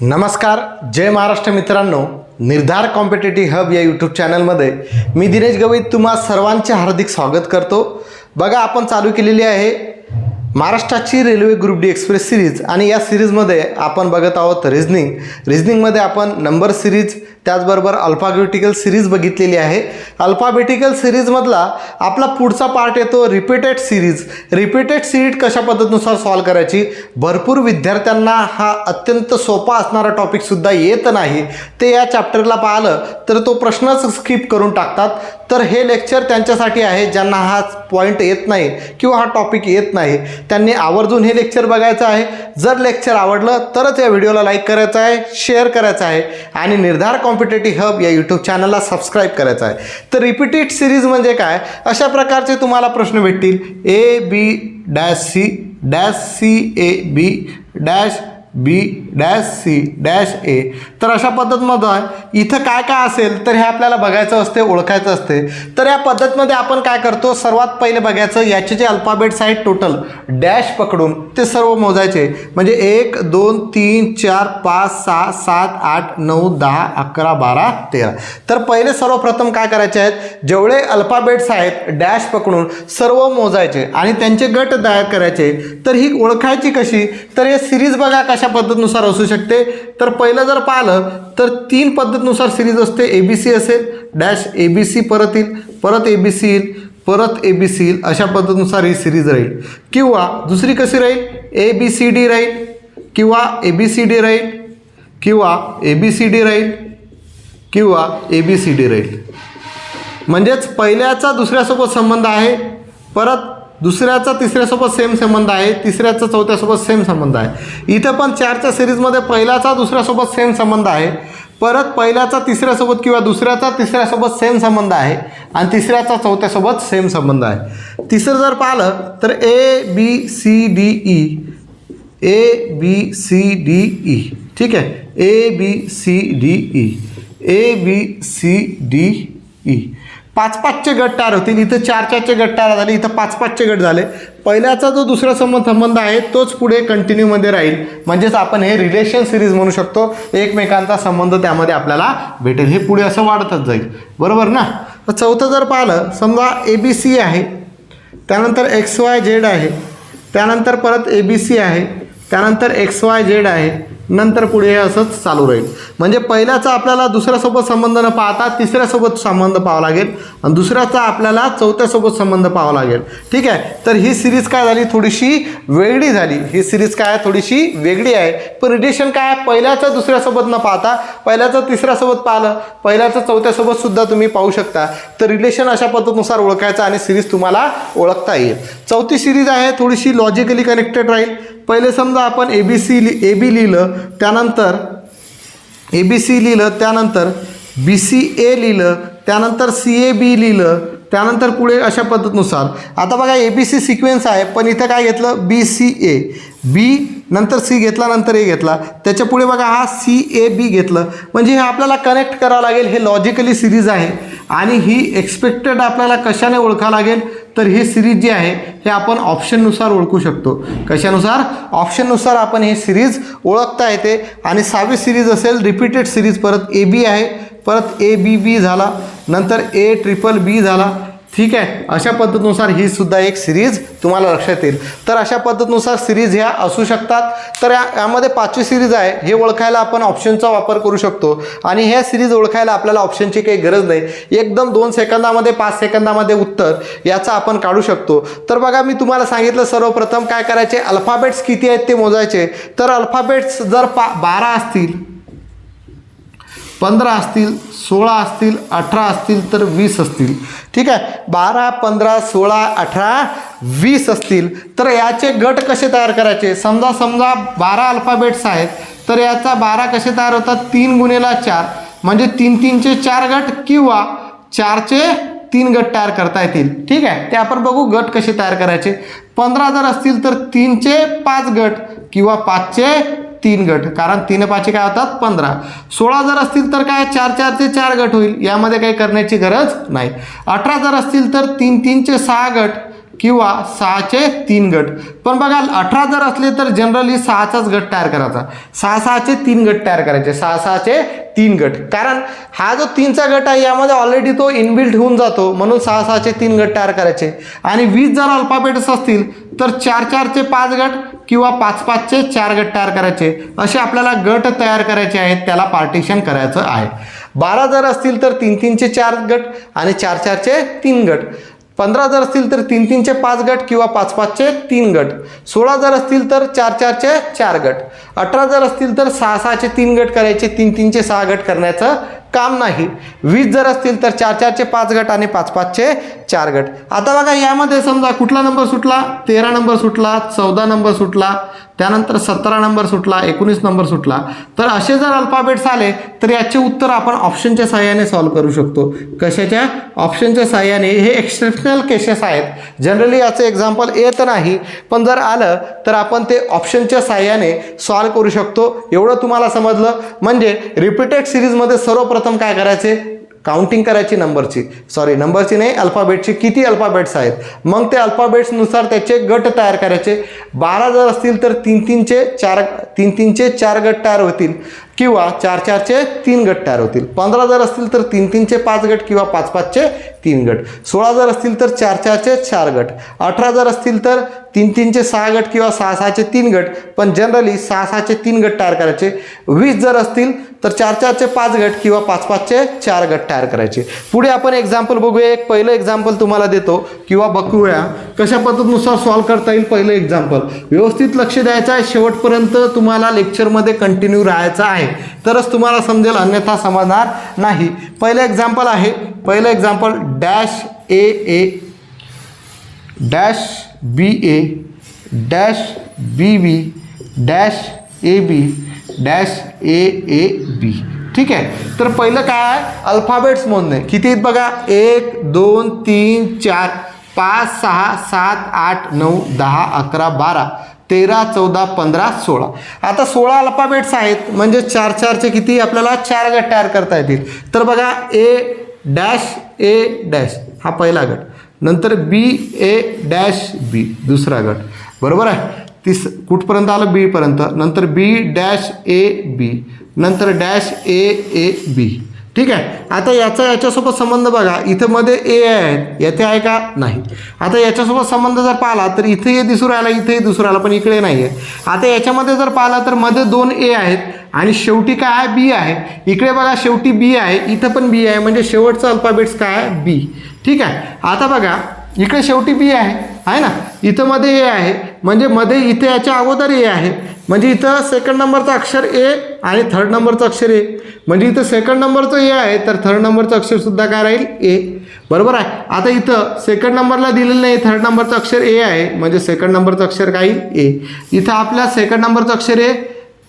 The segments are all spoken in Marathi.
नमस्कार जय महाराष्ट्र मित्रांनो. निर्धार कॉम्पिटेटिव्ह हब या यूट्यूब चॅनलमध्ये मी दिनेश गवई तुम्हा सर्वांचे हार्दिक स्वागत करतो. बघा आपण चालू केलेली आहे महाराष्ट्राची railway group D express series आणि या सिरीजमध्ये आपण बघत आहोत रिझनिंग रिझनिंगमध्ये आपण नंबर सिरीज त्याचबरोबर अल्फाबेटिकल सिरीज बघितलेली आहे. अल्फाबेटिकल सिरीजमधला आपला पुढचा पार्ट येतो रिपीटेड सिरीज रिपीटेड सिरीज कशा पद्धतीनुसार सॉल्व करायची? भरपूर विद्यार्थ्यांना हा अत्यंत सोपा असणारा टॉपिकसुद्धा येत नाही. ते या चॅप्टरला पाहिलं तर तो प्रश्नच स्किप करून टाकतात. तर हे लेक्चर त्यांच्यासाठी आहे ज्यांना हा पॉईंट येत नाही किंवा हा टॉपिक येत नाही. त्यांनी आवर्जून हे लेक्चर बघायचं आहे. जर लेक्चर आवडलं तरच या व्हिडिओला लाईक करायचं आहे शेअर करायचं आहे आणि निर्धार कॉम्पिटेटिव्ह हब या यूट्यूब चॅनलला सबस्क्राईब करायचं आहे. तर रिपीटेड सिरीज म्हणजे काय? अशा प्रकारचे तुम्हाला प्रश्न भेटतील. A B dash C dash C A B dash B dash C dash A. तर अशा पद्धतीमध्ये इथं काय काय असेल तर हे आपल्याला बघायचं असते ओळखायचं असते. तर या पद्धतीमध्ये आपण काय करतो सर्वात पहिले बघायचं याचे जे अल्फाबेट्स आहेत टोटल डॅश पकडून ते सर्व मोजायचे. म्हणजे एक दोन तीन चार पाच सहा सात आठ नऊ दहा अकरा बारा तेरा. तर पहिले सर्वप्रथम काय करायचे आहेत जेवढे अल्फाबेट्स आहेत डॅश पकडून सर्व मोजायचे आणि त्यांचे गट तयार करायचे. तर ही ओळखायची कशी? तर हे सिरीज बघा कशा पद्धतीनुसार असू शकते. तर पहिलं जर पाहिलं तर तीन पद्धतीनुसार सिरीज असते. ए बी सी असेल डॅश ए बी सी परत येईल परत ए बी सी येईल परत ए बी सी येईल अशा पद्धतीनुसार ही सिरीज राहील. किंवा दुसरी कशी राहील? ए बी सी डी राहील किंवा ए बी सी डी राहील किंवा ए बी सी डी राहील किंवा ए बी सी डी राहील. म्हणजेच पहिल्याचा दुसऱ्यासोबत संबंध आहे परत दुसऱ्याचा तिसऱ्यासोबत सेम संबंध आहे तिसऱ्याचा चौथ्यासोबत सेम संबंध आहे. इथं पण चारच्या सिरीजमध्ये पहिल्याचा दुसऱ्यासोबत सेम संबंध आहे. परत पहिल्याचा तिसऱ्यासोबत किंवा दुसऱ्याचा तिसऱ्यासोबत सेम संबंध आहे. आणि तिसऱ्याचा चौथ्यासोबत सेम संबंध आहे. तिसरं जर पाहिलं तर A B C D E A B C D E ठीक आहे? A B C D E A B C D E पाच पाचचे गट तयार होतील. इथं चार चारचे गट तयार झाले. इथं पाच पाचचे गट झाले. पहिल्याचा जो दुसरा संबंध संबंध आहे तोच पुढे कंटिन्यूमध्ये राहील. म्हणजेच आपण हे रिलेशन सिरीज म्हणू शकतो. एकमेकांचा संबंध त्यामध्ये आपल्याला भेटेल. हे पुढे असं वाढतच जाईल. बरोबर ना? तर चौथं जर पाहिलं समजा ए बी सी आहे. त्यानंतर एक्स वाय झेड आहे. त्यानंतर परत ए बी सी आहे. त्यानंतर एक्स वाय झेड आहे. नंतर पुढे हे असंच चालू राहील. म्हणजे पहिल्याचा आपल्याला दुसऱ्यासोबत संबंध न पाहता तिसऱ्यासोबत संबंध पाहावा लागेल आणि दुसऱ्याचा आपल्याला चौथ्यासोबत संबंध पाहावा लागेल. ठीक आहे? तर ही सिरीज काय झाली? थोडीशी वेगळी झाली. ही सिरीज काय? आहे थोडीशी वेगळी आहे. पण रिलेशन काय? आहे पहिल्याचं दुसऱ्यासोबत न पाहता पहिल्याचं तिसऱ्यासोबत पाहिलं पहिल्याचं चौथ्यासोबत सुद्धा तुम्ही पाहू शकता. तर रिलेशन अशा पद्धतीनुसार ओळखायचं आणि सिरीज तुम्हाला ओळखता येईल. चौथी सिरीज आहे थोडीशी लॉजिकली कनेक्टेड राहील. पहिले समजा आपण ए बी सी ए बी लिहिलं. त्यानंतर ए बी सी लिहिलं त्यानंतर बी सी ए लिहिलं त्यानंतर सी ए बी लिहिलं त्यानंतर पुढे अशा पद्धतीनुसार. आता बघा ए बी सी सिक्वेन्स आहे पण इथं काय घेतलं? बी सी ए बी नंतर सी घेतला नंतर ए घेतला. त्याच्या पुढे बघा हा सी ए बी घेतलं. म्हणजे हे आपल्याला कनेक्ट करावं लागेल हे लॉजिकली सिरीज आहे. आणि ही एक्सपेक्टेड आपल्याला कशाने ओळखावं लागेल? तर ही सिरीज जी आहे हे आपण ऑप्शननुसार ओळखू शकतो. कशानुसार? ऑप्शननुसार आपण ही सिरीज ओळखता येते. आणि सहावी सिरीज असेल रिपीटेड सिरीज परत ए बी आहे. परत ए बी बी झाला. नंतर ए ट्रिपल बी झाला. ठीक आहे? अशा पद्धतीनुसार ही सुद्धा एक सिरीज तुम्हाला लक्षात येईल. तर अशा पद्धतीनुसार सिरीज ह्या असू शकतात. तर या यामध्ये पाचवी सिरीज आहे. हे ओळखायला आपण ऑप्शनचा वापर करू शकतो. आणि ह्या सिरीज ओळखायला आपल्याला ऑप्शनची काही गरज नाही. एकदम दोन सेकंदामध्ये पाच सेकंदामध्ये उत्तर याचा आपण काढू शकतो. तर बघा मी तुम्हाला सांगितलं सर्वप्रथम काय करायचे? अल्फाबेट्स किती आहेत ते मोजायचे. तर अल्फाबेट्स जर पा बारा असतील पंधरा असतील सोळा असतील अठरा असतील तर वीस असतील. ठीक आहे? बारा पंधरा सोळा अठरा वीस असतील. तर याचे गट कसे तयार करायचे? समजा समजा बारा अल्फाबेट्स आहेत तर याचा बारा कसे तयार होतात? तीन गुणेला चार. म्हणजे तीन तीनचे चार गट किंवा चारचे तीन गट तयार करता येतील. ठीक आहे? ते आपण बघू गट कसे तयार करायचे. पंधरा जर असतील तर तीनचे पाच गट किंवा पाचचे तीन गट कारण तीन पाचे काय होतात? पंधरा. सोळा जर असतील तर काय? चार चारचे चार गट होईल. यामध्ये काही करण्याची गरज नाही. अठरा जर असतील तर तीन तीनचे सहा गट किंवा सहाचे तीन गट. पण बघा अठरा जर असले तर जनरली सहाचाच गट तयार करायचा. सहा सहाचे तीन गट तयार करायचे. सहा सहाचे तीन गट. कारण हा जो तीनचा गट आहे यामध्ये ऑलरेडी तो इनबिल्ट होऊन जातो. म्हणून सहा सहाचे तीन गट तयार करायचे. आणि वीस जर अल्फाबेट्स असतील तर चार चारचे पाच गट किंवा पाच पाचचे चार गट तयार करायचे असे आपल्याला गट तयार करायचे आहेत त्याला पार्टिशन करायचं आहे. बारा जर असतील तर तीन तीनचे चार गट आणि चार चारचे तीन गट. पंधरा जर असतील तर तीन तीनचे पाच गट किंवा पाच पाचचे तीन गट. सोळा जर असतील तर चार चारचे चार गट. अठरा जर असतील तर सहा सहाचे तीन गट करायचे तीन तीनचे सहा गट करण्याचं काम नाही. वीस जर असतील तर चार चारचे पाच गट आणि पाच पाचचे चार गट. आता बघा यामध्ये समजा कुठला नंबर सुटला? तेरा नंबर सुटला चौदा नंबर सुटला त्यानंतर सतरा नंबर सुटला एकोणीस नंबर सुटला. तर असे जर अल्फाबेट्स आले तर याचे उत्तर आपण ऑप्शनच्या साह्याने सॉल्व्ह करू शकतो. कशाच्या? ऑप्शनच्या सहाय्याने हे एक्सेप्शनल केसेस आहेत. जनरली याचं एक्झाम्पल येत नाही पण जर आलं तर आपण ते ऑप्शनच्या साह्याने सॉल्व्ह करू शकतो. एवढं तुम्हाला समजलं? म्हणजे रिपीटेड सिरीजमध्ये सर्वप्रथम काय करायचे? काउंटिंग करायची नंबरची सॉरी नंबरची नाही अल्फाबेटची किती अल्फाबेट्स आहेत? मग ते अल्फाबेट्सनुसार त्याचे गट तयार करायचे. बारा जर असतील तर तीन तीनचे चार तीन तीनचे चार गट तयार होतील किंवा चार चारचे तीन गट तयार होतील. पंधरा जर असतील तर तीन तीनचे पाच गट किंवा पाच पाचचे तीन गट. सोळा जर असतील तर चार चारचे चार गट. अठरा जर असतील तर तीन तीनचे सहा गट किंवा सहा सहाचे तीन गट. पण जनरली सहा सहाचे तीन गट तयार करायचे. वीस जर असतील तर चार चारचे पाच गट किंवा पाच पाचचे चार गट तयार करायचे. पुढे आपण एक्झाम्पल बघूया. एक पहिलं एक्झाम्पल तुम्हाला देतो किंवा बघूया. कशा पद्धतीनुसार सॉल्व्ह करता येईल पहिलं एक्झाम्पल व्यवस्थित लक्ष द्यायचं आहे. शेवटपर्यंत तुम्हाला लेक्चरमध्ये कंटिन्यू राहायचं आहे. तरच तुम्हाला समजेल अन्यथा समजणार नाही. पहिलं एक्झाम्पल आहे. पहिलं example dash A A dash B A dash B B dash A B dash A A B ठीक आहे? तर पहिलं काय आहे? अल्फाबेट्स मोजणे. किती आहेत बघा? एक दोन तीन चार पाच सहा सात आठ नऊ दहा अकरा बारा. तेरा चौदा पंधरा सोळा. आता सोळा अल्फाबेट्स आहेत म्हणजे चार चारचे किती आपल्याला चार गट तयार करता येतील. तर बघा ए डॅश ए डॅश हा पहिला गट. नंतर बी ए डॅश बी दुसरा गट. बरोबर आहे? तीस कुठपर्यंत आलं? बीपर्यंत नंतर बी डॅश ए बी नंतर डॅश ए ए बी ठीक आहे? आता याचा याच्यासोबत संबंध बघा. इथं मध्ये ए आहेत. येथे आहे का? नाही. आता याच्यासोबत संबंध जर पाहिला तर इथे हे दिसून राहिला इथेही दिसून राहिला पण इकडे नाही आहे आता याच्यामध्ये जर पाहिला तर मध्ये दोन ए आहेत आणि शेवटी काय आहे? बी आहे. इकडे बघा शेवटी बी आहे. इथं पण बी आहे. म्हणजे शेवटचं अल्फाबेट्स काय आहे? बी ठीक आहे? आता बघा. इकडे शेवटी बी आहे आहे ना इथं मध्ये ए आहे म्हणजे मध्ये इथे याच्या अगोदर ए आहे म्हणजे इथं सेकंड नंबरचं अक्षर ए आणि थर्ड नंबरचं अक्षर ए म्हणजे इथं सेकंड नंबरचं ए आहे तर थर्ड नंबरचं अक्षरसुद्धा काय राहील ए बरोबर आहे आता इथं सेकंड नंबरला दिलेलं नाही थर्ड नंबरचं अक्षर ए आहे म्हणजे सेकंड नंबरचं अक्षर काय ए इथं आपल्या सेकंड नंबरचं अक्षर ए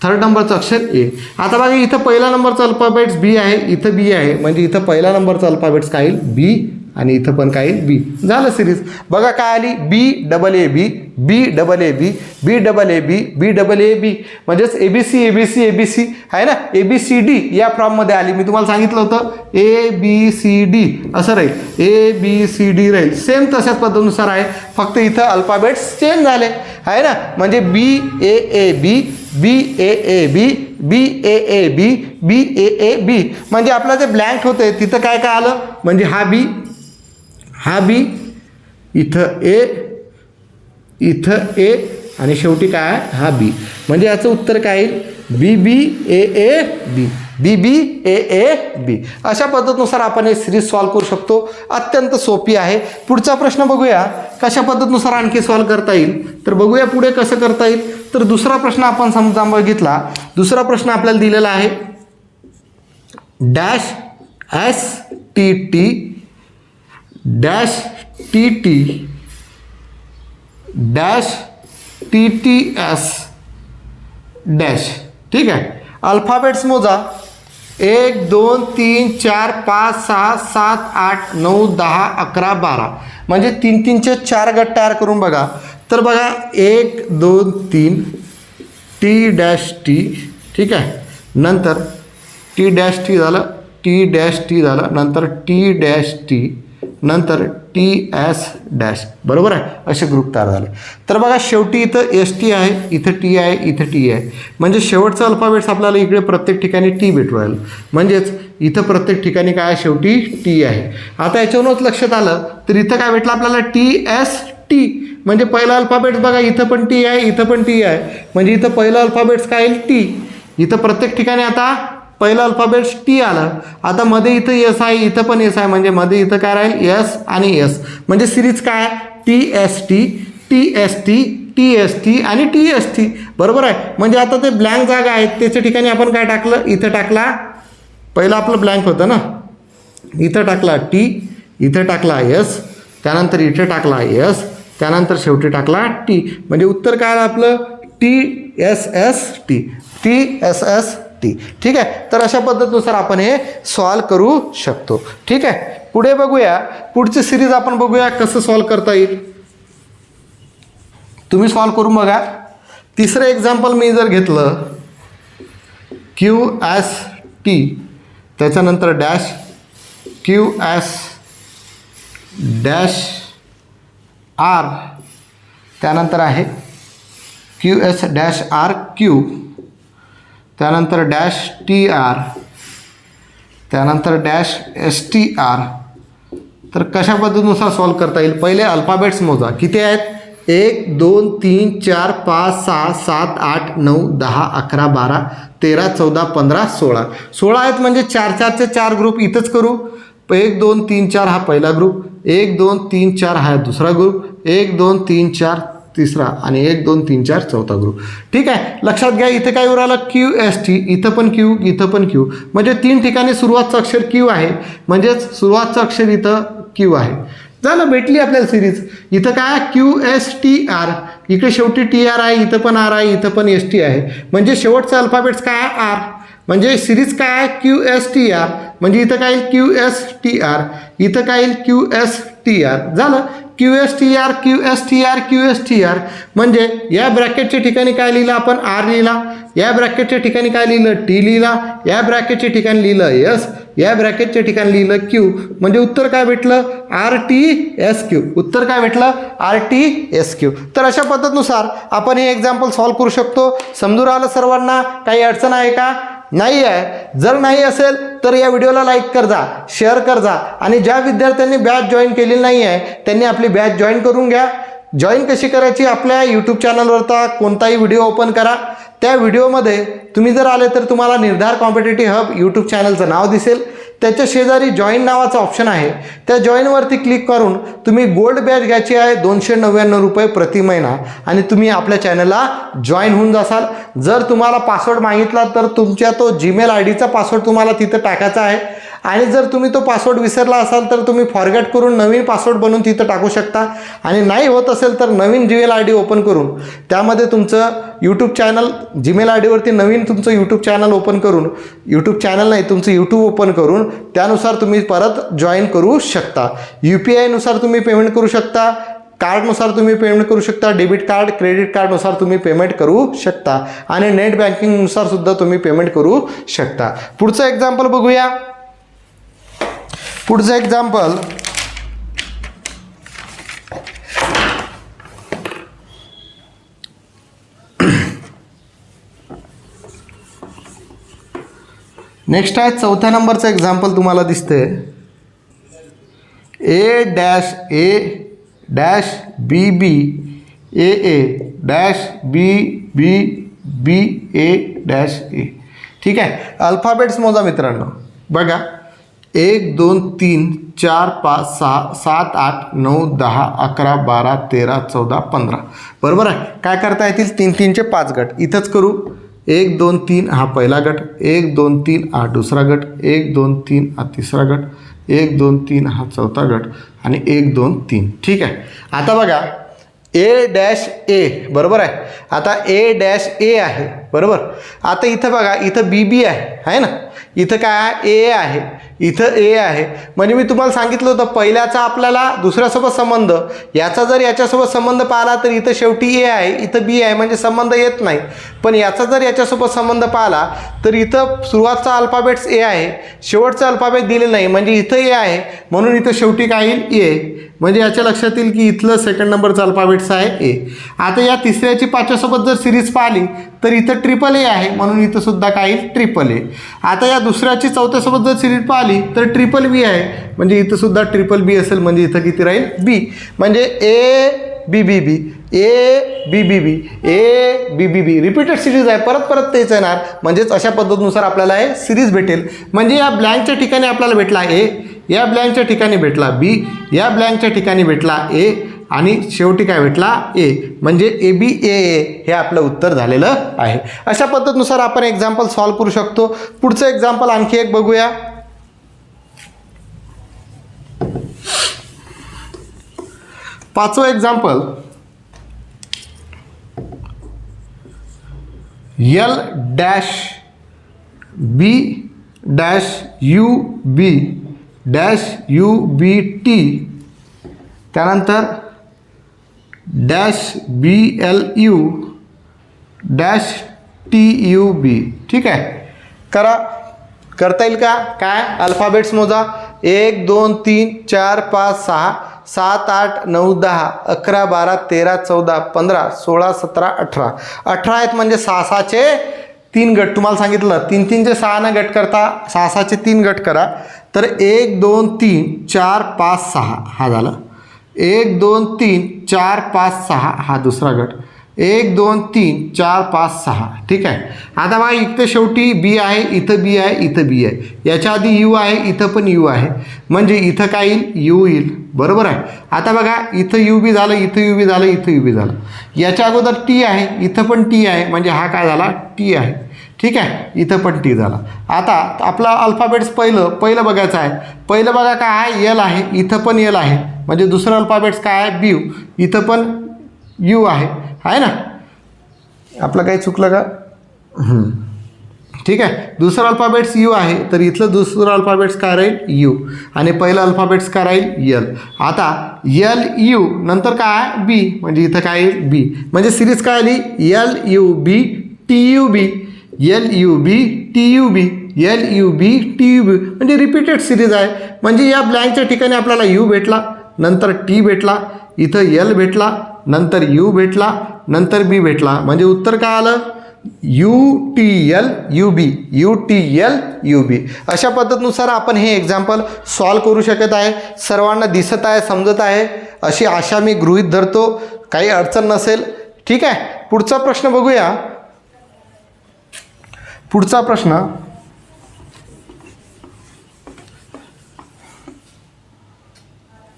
थर्ड नंबरचं अक्षर ए आता बघा इथं पहिला नंबरचं अल्फाबेट्स बी आहे इथं बी आहे म्हणजे इथं पहिला नंबरचं अल्फाबेट्स काय येईल बी आणि इथं पण काय बी झालं सिरीज बघा काय आली B double A B B double A B B double A B B double A B म्हणजेच A B C A B C A B C आहे ना ए बी सी डी या फॉर्ममध्ये आली मी तुम्हाला सांगितलं होतं ए बी सी डी असं राहील ए बी सी डी राहील सेम तशाच पद्धतीनुसार आहे फक्त इथं अल्फाबेट्स चेंज झाले आहे ना म्हणजे बी A A B B A A B B A A B B A A बी म्हणजे आपलं जे ब्लँक होते तिथं काय काय आलं म्हणजे हा बी हा बी इथं ए इथं ए आणि शेवटी काय आहे? हा बी. म्हणजे याचं उत्तर काय येईल? बी B A A B. B B A A बी. अशा पद्धतीनुसार आपण हे सिरीज सॉल्व करू शकतो. अत्यंत सोपी आहे. पुढचा प्रश्न बघूया. कशा पद्धतीनुसार आणखी सॉल्व करता येईल? तर बघूया पुढे कसं करता येईल. तर दुसरा प्रश्न आपण समजा बघितला. दुसरा प्रश्न आपल्याला दिलेला आहे. Dash S T T dash T T dash T T S dash. ठीक आहे? अल्फाबेट्स मोजा. एक दोन तीन चार पाच सहा सात आठ नऊ दहा अकरा बारा. म्हणजे तीन तीनचे चार गट तयार करून बघा. तर बघा एक दोन तीन टी डॅश टी. ठीक आहे? नंतर टी डॅश टी झालं टी डॅश टी झालं नंतर टी डॅश टी. नंतर टी एस डॅश. बरोबर आहे? असे ग्रुप तयार झाले. तर बघा शेवटी इथं एस टी आहे इथं टी आहे इथं टी आहे. म्हणजे शेवटचं अल्फाबेट्स आपल्याला इकडे प्रत्येक ठिकाणी टी भेटू राहिलं म्हणजेच इथं प्रत्येक ठिकाणी काय आहे? शेवटी टी आहे. आता याच्यावरूनच लक्षात आलं तर इथं काय भेटलं आपल्याला? टी एस टी म्हणजे पहिला अल्फाबेट्स बघा इथं पण टी आहे इथं पण टी आहे. म्हणजे इथं पहिलं अल्फाबेट्स काय येईल? टी इथं प्रत्येक ठिकाणी आता पहिलं अल्फाबेट्स टी आलं. आता मध्ये इथं एस आहे इथं पण एस आहे. म्हणजे मध्ये इथं काय राहील? एस आणि एस म्हणजे सिरीज काय? T S T T S T T S T आणि टी एस टी बरोबर आहे? म्हणजे आता ते ब्लँक जागा आहेत. त्याच्या ठिकाणी आपण काय टाकलं? इथं टाकला. पहिलं आपलं ब्लँक होतं ना? इथं टाकला टी इथं टाकला एस त्यानंतर इथं टाकला एस त्यानंतर शेवटी टाकला टी म्हणजे उत्तर काय आलं आपलं? T S S T T S S T ठीक आहे? तर अशा पद्धतीनुसार आपण हे सॉल्व करू शकतो. ठीक आहे? पुढे बघूया. पुढची सिरीज आपण बघूया कसं सॉल्व करता येईल. तुम्ही सॉल्व करून बघा. तिसरं एक्झाम्पल मी जर घेतलं क्यू एस टी त्याच्यानंतर dash Q S dash R त्यानंतर आहे Q S dash R Q त्यानंतर डॅश टी आर. त्यानंतर डॅश एस टी आर. तर कशा पद्धतीनुसार सॉल्व करता येईल? पहिले अल्फाबेट्स मोजा. किती आहेत? एक दोन तीन चार पाच सहा सात आठ नऊ दहा अकरा बारा तेरा चौदा पंधरा सोळा. सोळा आहेत म्हणजे चार चारचे चार ग्रुप इथंच करू. एक दोन तीन चार हा पहिला ग्रुप एक दोन तीन चार हा दुसरा ग्रुप एक दोन तीन चार तिसरा आणि एक दोन तीन चार चौथा ग्रुप ठीक आहे? लक्षात घ्या इथे काय उराला क्यू एस टी इथं पण क्यू इथं पण क्यू म्हणजे तीन ठिकाणी सुरुवातचं अक्षर क्यू आहे. म्हणजेच सुरुवातचं अक्षर इथं क्यू आहे. झालं भेटली आपल्याला सिरीज इथं काय? क्यू एस टी आर इकडे शेवटी टी आर आहे इथं पण आर आहे इथं पण एस टी आहे. म्हणजे शेवटचं अल्फाबेट्स काय? आहे आर म्हणजे सिरीज काय? आहे क्यू एस टी आर म्हणजे इथं काय येईल? क्यू एस टी आर इथं काय येईल? क्यू एस टी आर झालं? Q S T R Q S T R Q S T R म्हणजे या ब्रॅकेटच्या ठिकाणी काय लिहिलं आपण? आर लिहिला. या ब्रॅकेटच्या ठिकाणी काय लिहिलं? टी लिहिला. या ब्रॅकेटच्या ठिकाणी लिहिलं एस या ब्रॅकेटच्या ठिकाणी लिहिलं क्यू म्हणजे उत्तर काय भेटलं? आर टी एस क्यू उत्तर काय भेटलं? आर टी एस क्यू तर अशा पद्धतीनुसार आपण हे एक्झाम्पल सॉल्व करू शकतो. समजून आलं सर्वांना? काही अडचण आहे का? नाही आहे जर नाही असेल तर या व्हिडिओला लाईक कर जा शेअर कर जा. आणि ज्या विद्यार्थ्यांनी बॅच जॉईन केलेली नाही आहे त्यांनी आपली बॅच जॉईन करून घ्या. जॉईन कशी करायची? आपल्या यूट्यूब चॅनलवरचा कोणताही व्हिडिओ ओपन करा. त्या व्हिडिओमध्ये तुम्ही जर आले तर तुम्हाला निर्धार कॉम्पिटेटिव्ह हब यूट्यूब चॅनलचं नाव दिसेल. त्याच्या शेजारी जॉईन नावाचं ऑप्शन आहे. त्या जॉईनवरती क्लिक करून तुम्ही गोल्ड बॅच घ्यायची आहे दोनशे नव्याण्णव रुपये प्रति महिना आणि तुम्ही आपल्या चॅनलला जॉईन होऊन जासाल. जर तुम्हाला पासवर्ड मागितला तर तुमच्या तो जीमेल आय डीचा पासवर्ड तुम्हाला तिथं टाकायचा आहे. आणि जर तुम्ही तो पासवर्ड विसरला असाल तर तुम्ही फॉरगेट करून नवीन पासवर्ड बनवून तिथं टाकू शकता. आणि नाही होत असेल तर नवीन जीमेल आय डी ओपन करून त्यामध्ये तुमचं यूट्यूब चॅनल जीमेल आय डीवरती नवीन तुमचं यूट्यूब चॅनल ओपन करून यूट्यूब चॅनल नाही तुमचं यूट्यूब ओपन करून त्यानुसार तुम्ही परत जॉईन करू शकता. यू पी आयनुसार तुम्ही पेमेंट करू शकता कार्डनुसार तुम्ही पेमेंट करू शकता डेबिट कार्ड क्रेडिट कार्डनुसार तुम्ही पेमेंट करू शकता. आणि नेट बँकिंगनुसार सुद्धा तुम्ही पेमेंट करू शकता. पुढचं एक्झाम्पल बघूया. पुढचं एक्झाम्पल नेक्स्ट आहे चौथ्या नंबरचं एक्झाम्पल तुम्हाला दिसते A dash A dash B B A A dash B B B A dash A ठीक आहे? अल्फाबेट्स मोजा मित्रांनो. बघा. एक दोन तीन चार पाच सहा सात आठ नऊ दहा अकरा बारा तेरा चौदा पंधरा. बरोबर आहे? काय करता येतील? तीन तीनचे पाच गट. इथंच करू. एक दोन तीन हा पहिला गट एक दोन तीन हा दुसरा गट एक दोन तीन हा तिसरा गट एक दोन तीन हा चौथा गट आणि एक दोन तीन. ठीक आहे? आता बघा ए डॅश ए बरोबर आहे? आता ए डॅश ए आहे बरोबर? आता इथं बघा इथं बी बी आहे आहे ना? इथं काय आहे? ए आहे. इथं ए आहे. म्हणजे मी तुम्हाला सांगितलं होतं पहिल्याचा आपल्याला दुसऱ्यासोबत संबंध. याचा जर याच्यासोबत संबंध पाहिला तर इथं शेवटी ए आहे इथं बी आहे म्हणजे संबंध येत नाही. पण याचा जर याच्यासोबत संबंध पाहिला तर इथं सुरुवातचा अल्फाबेट्स ए आहे. शेवटचा अल्फाबेट दिले नाही म्हणजे इथं ए आहे. म्हणून इथं शेवटी काय येईल? ए म्हणजे याच्या लक्षात येईल की इथलं सेकंड नंबरचं अल्फाबेट्स आहे ए. आता या तिसऱ्याची पाचव्यासोबत जर सिरीज पाहिली तर इथं ट्रिपल ए आहे म्हणून इथं सुद्धा काय येईल? ट्रिपल ए आता या दुसऱ्याची चौथ्यासोबत जर सिरीज पाहिली तर ट्रिपल बी आहे. म्हणजे इथं सुद्धा ट्रिपल बी असेल म्हणजे इथं किती राहील? बी म्हणजे ए B B B A B B B A B B be repeated series आहे परत परत तेच येणार. म्हणजेच अशा पद्धतीनुसार आपल्याला हे सिरीज भेटेल. म्हणजे या ब्लँकच्या ठिकाणी आपल्याला भेटला ए या ब्लँकच्या ठिकाणी भेटला बी या ब्लँकच्या ठिकाणी भेटला ए आणि शेवटी काय भेटला ए म्हणजे ए बी ए ए हे आपलं उत्तर झालेलं आहे. अशा पद्धतीनुसार आपण एक्झाम्पल सॉल्व करू शकतो. पुढचं एक्झाम्पल आणखी एक बघूया. पाचवं example L dash B dash U B dash U B T. त्यानंतर dash B L U dash T U B. ठीक आहे? करा. करता येईल का? काय? अल्फाबेट्स मोजा. एक दोन तीन चार पाच सहा सात आठ नऊ दहा अकरा बारा तेरा चौदा पंधरा सोळा सतरा अठरा. अठरा आहेत म्हणजे सहा सहाचे तीन गट. तुम्हाला सांगितलं. तीन तीनचे सहानं गट करता. सहा सहाचे तीन गट करा. तर एक दोन तीन चार पाच सहा. हा झाला. एक दोन तीन चार पाच सहा हा दुसरा गट. एक दोन तीन चार पाच सहा. ठीक आहे? आता बघा इथं शेवटी बी आहे इथं बी आहे इथं बी आहे. याच्या आधी यू आहे इथं पण यू आहे. म्हणजे इथं काय येईल? यू येईल. बरोबर आहे? आता बघा इथं यू बी झालं इथं यू बी झालं इथं यू बी झालं. याच्या अगोदर टी आहे इथं पण टी आहे. म्हणजे हा काय झाला? टी आहे. ठीक आहे? इथं पण टी झाला. आता आपला अल्फाबेट्स पहिलं पहिलं बघायचं आहे. पहिलं बघा काय आहे? एल आहे. इथं पण एल आहे. म्हणजे दुसरं अल्फाबेट्स काय आहे? ब्यू इथं पण यू आहे. आहे ना? आपलं काही चुकलं का? ठीक आहे. दुसरं अल्फाबेट्स यू आहे. तर इथलं दुसरं अल्फाबेट्स काय राहील? यू आणि पहिलं अल्फाबेट्स काय राहील? यल आता यल यू नंतर काय? बी म्हणजे इथं काय येईल? बी म्हणजे सिरीज काय आली? L U B T U B L U B T U B L U B T U B म्हणजे रिपीटेड सिरीज आहे. म्हणजे या ब्लँकच्या ठिकाणी आपल्याला यू भेटला नंतर टी भेटला इथं यल भेटला नंतर यू भेटला नंतर बी भेटला. म्हणजे उत्तर काय आलं? U T L U B U T L U B अशा पद्धतीनुसार आपण हे एक्झाम्पल सॉल्व करू शकत आहे. सर्वांना दिसत आहे समजत आहे. अशी आशा मी गृहीत धरतो. काही अडचण नसेल. ठीक आहे? पुढचा प्रश्न बघूया. पुढचा प्रश्न.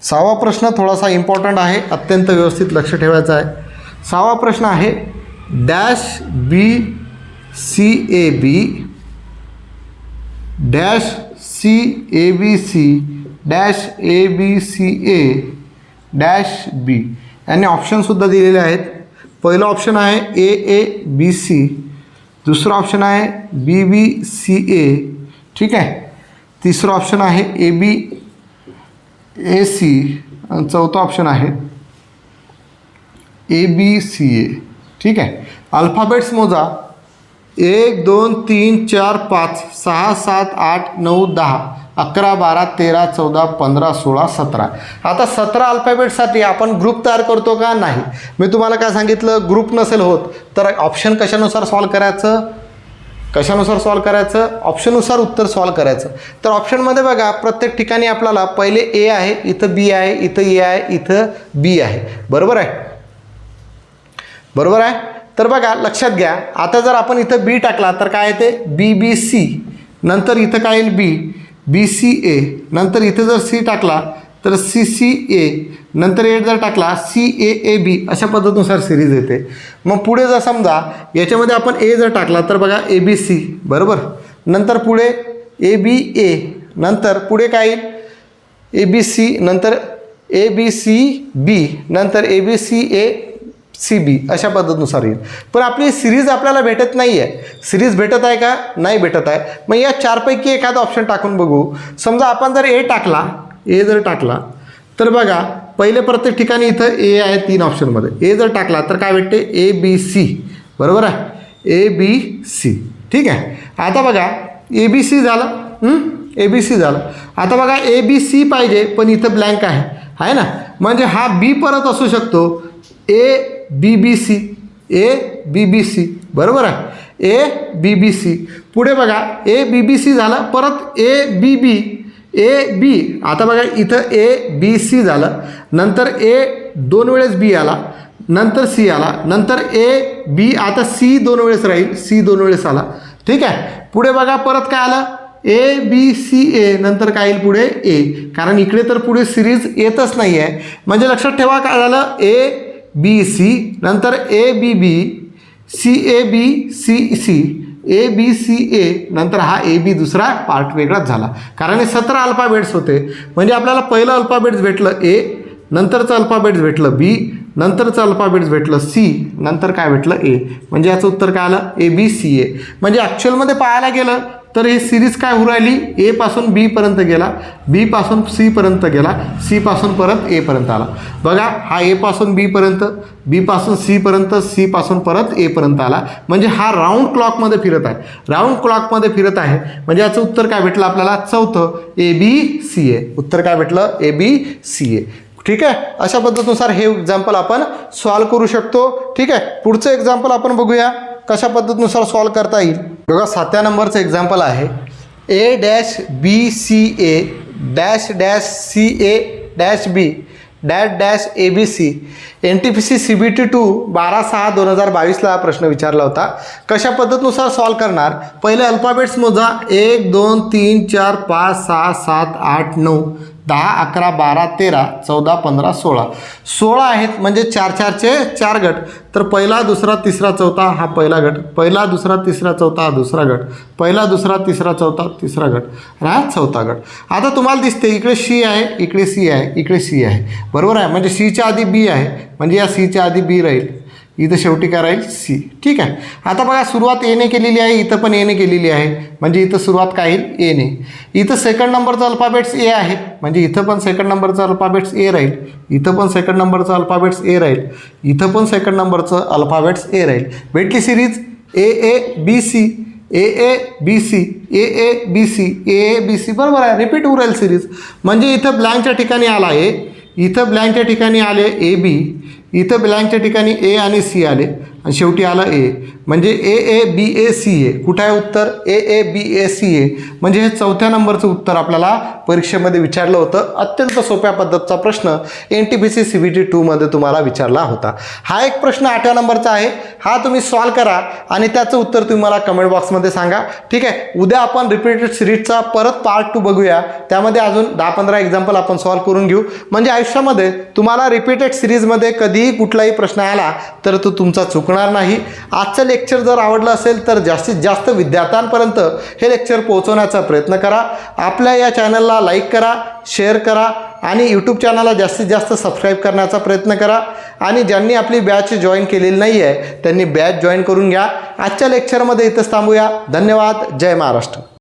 सहावा प्रश्न थोडासा इम्पॉर्टंट आहे. अत्यंत व्यवस्थित लक्ष ठेवायचं आहे. सहावा प्रश्न आहे dash B C A B dash C A B C dash A B C A dash B. यांनी ऑप्शनसुद्धा दिलेले आहेत. पहिलं ऑप्शन आहे ए ए बी सी. दुसरं ऑप्शन आहे बी बी सी ए. ठीक आहे? तिसरं ऑप्शन आहे ए बी ए सी. आणि चौथा ऑप्शन आहे ए बी सी ए ठीक आहे? अल्फाबेट्स मोजा. एक दोन तीन चार पाच सहा सात आठ नऊ दहा अकरा बारा तेरा चौदा पंधरा सोळा सतरा. आता सतरा अल्फाबेटसाठी आपण ग्रुप तयार करतो का? नाही. मी तुम्हाला काय सांगितलं? ग्रुप नसेल होत. तर ऑप्शन कशानुसार सॉल्व करायचं? कशानुसार सॉल्व करायचं? ऑप्शननुसार उत्तर सॉल्व करायचं. तर ऑप्शनमध्ये बघा प्रत्येक ठिकाणी आपल्याला पहिले ए आहे इथं बी आहे इथं ए आहे इथं बी आहे. बरोबर आहे? बरोबर आहे? तर बघा लक्षात घ्या. आता जर आपण इथं बी टाकला तर काय येते? बी बी सी नंतर इथं काय येईल? बी बी सी ए नंतर इथं जर सी टाकला तर सी सी ए नंतर एट जर टाकला सी ए ए बी अशा पद्धतीनुसार सिरीज येते. मग पुढे जर समजा याच्यामध्ये आपण ए जर टाकला तर बघा ए बी सी बरोबर? नंतर पुढे ए बी ए नंतर पुढे काय येईल? ए बी सी नंतर ए बी सी बी नंतर A B C A C B अशा पद्धतीनुसार येईल. पण आपली सिरीज आपल्याला भेटत नाही आहे सिरीज भेटत आहे का? नाही भेटत आहे. मग या चारपैकी एखादा ऑप्शन टाकून बघू. समजा आपण जर ए टाकला ए जर टाकला तर बघा पहिले प्रत्येक ठिकाणी इथं ए आहे तीन ऑप्शनमध्ये ए जर टाकला तर काय भेटते? ए बी सी बरोबर आहे? ए बी सी ठीक आहे? आता बघा ए बी सी झालं. ए बी सी झालं. आता बघा ए बी सी पाहिजे पण इथं ब्लँक आहे. आहे ना? म्हणजे हा बी परत असू शकतो. ए B B C A B B C बरोबर आहे? ए बी बी सी पुढे बघा ए बी बी सी झालं परत ए बी बी ए बी आता बघा इथं ए बी सी झालं. नंतर ए दोन वेळेस बी आला. नंतर सी आला. नंतर ए बी आता सी दोन वेळेस राहील. सी दोन वेळेस आला. ठीक आहे? पुढे बघा परत काय आलं? ए बी सी ए नंतर काय येईल पुढे? ए कारण इकडे तर पुढे सिरीज येतच नाही आहे म्हणजे लक्षात ठेवा काय झालं? ए बी सी नंतर A B B C A B C C A B C A नंतर हा ए बी दुसरा पार्ट वेगळाच झाला. कारण हे सतरा अल्फाबेट्स होते. म्हणजे आपल्याला पहिलं अल्फाबेट्स भेटलं ए नंतरचं अल्फाबेट्स भेटलं बी नंतरचं अल्फाबेट्स भेटलं सी नंतर काय भेटलं ए म्हणजे याचं उत्तर काय आलं? ए बी सी ए म्हणजे ॲक्च्युअलमध्ये पाहायला गेलं तर ही सिरीज काय होऊ राहिली? एपासून बीपर्यंत गेला. बीपासून सीपर्यंत गेला. सीपासून परत एपर्यंत आला. बघा हा एपासून बीपर्यंत बीपासून सीपर्यंत सीपासून परत एपर्यंत आला. म्हणजे हा राऊंड क्लॉकमध्ये फिरत आहे. राऊंड क्लॉकमध्ये फिरत आहे. म्हणजे याचं उत्तर काय भेटलं आपल्याला? चौथं ए बी सी ए उत्तर काय भेटलं? ए बी सी ए ठीक आहे? अशा पद्धतीनुसार हे एक्झाम्पल आपण सॉल्व करू शकतो. ठीक आहे? पुढचं एक्झाम्पल आपण बघूया. कशा पद्धतीनुसार सॉल्व करता येईल? बघा सातव्या नंबरचं एक्झाम्पल आहे. A dash B C A dash dash C A dash B dash dash A B C N T P C C B T two बारा सहा दोन हजार बावीसला हा प्रश्न विचारला होता. कशा पद्धतीनुसार सॉल्व करणार? पहिले अल्फाबेट्स मोजा. एक दोन तीन चार पाच सहा सात आठ नऊ. दहा अकरा बारा तेरा चौदा पंधरा सोळा. सोळा आहेत म्हणजे चार चारचे चार गट. तर पहिला दुसरा तिसरा चौथा हा पहिला गट. पहिला दुसरा तिसरा चौथा हा दुसरा गट. पहिला दुसरा तिसरा चौथा तिसरा गट. हा चौथा गट. आता तुम्हाला दिसते इकडे शी आहे इकडे सी आहे इकडे सी आहे. बरोबर आहे? म्हणजे सीच्या आधी बी आहे. म्हणजे या सीच्या आधी बी राहील. इथं शेवटी काय राहील सी. ठीक आहे? आता बघा सुरुवात एने केलेली आहे इथं पण एने केलेली आहे. म्हणजे इथं सुरुवात काय येईल एने इथं सेकंड नंबरचं अल्फाबेट्स ए आहे. म्हणजे इथं पण सेकंड नंबरचं अल्फाबेट्स ए राहील. इथं पण सेकंड नंबरचं अल्फाबेट्स ए राहील. इथं पण सेकंड नंबरचं अल्फाबेट्स ए राहील. भेटली series A A B C A A B C A A B C A A B C बरोबर आहे. रिपीट उरेल सिरीज म्हणजे इथं ब्लँकच्या ठिकाणी आला ए इथं ब्लँकच्या ठिकाणी आले ए बी इथं ब्लँकच्या ठिकाणी ए आणि सी आले. आणि शेवटी आलं ए म्हणजे ए ए बी ए सी ए कुठं आहे उत्तर? ए ए बी ए सी ए म्हणजे हे चौथ्या नंबरचं उत्तर आपल्याला परीक्षेमध्ये विचारलं होतं. अत्यंत सोप्या पद्धतीचा प्रश्न N T P C C B T टूमध्ये तुम्हाला विचारला होता. हा एक प्रश्न आठव्या नंबरचा आहे. हा तुम्ही सॉल्व करा आणि त्याचं उत्तर तुम्ही मला कमेंट बॉक्समध्ये सांगा. ठीक आहे? उद्या आपण रिपीटेड सिरीजचा परत पार्ट टू बघूया. त्यामध्ये अजून दहा पंधरा एक्झाम्पल आपण सॉल्व करून घेऊ. म्हणजे आयुष्यामध्ये तुम्हाला रिपीटेड सिरीजमध्ये कधीही कुठलाही प्रश्न आला तर तो तुमचा चुकणार नाही. आजचं लेक्चर जर आवडलं असेल तर जास्तीत जास्त विद्यार्थ्यांपर्यंत हे लेक्चर पोहोचवण्याचा प्रयत्न करा. आपल्या या चॅनलला लाईक करा शेअर करा आणि यूट्यूब चॅनलला जास्तीत जास्त सबस्क्राईब करण्याचा प्रयत्न करा. आणि ज्यांनी आपली बॅच जॉईन केलेली नाही आहे त्यांनी बॅच जॉईन करून घ्या. आजच्या लेक्चरमध्ये इथंच थांबूया. धन्यवाद. जय महाराष्ट्र.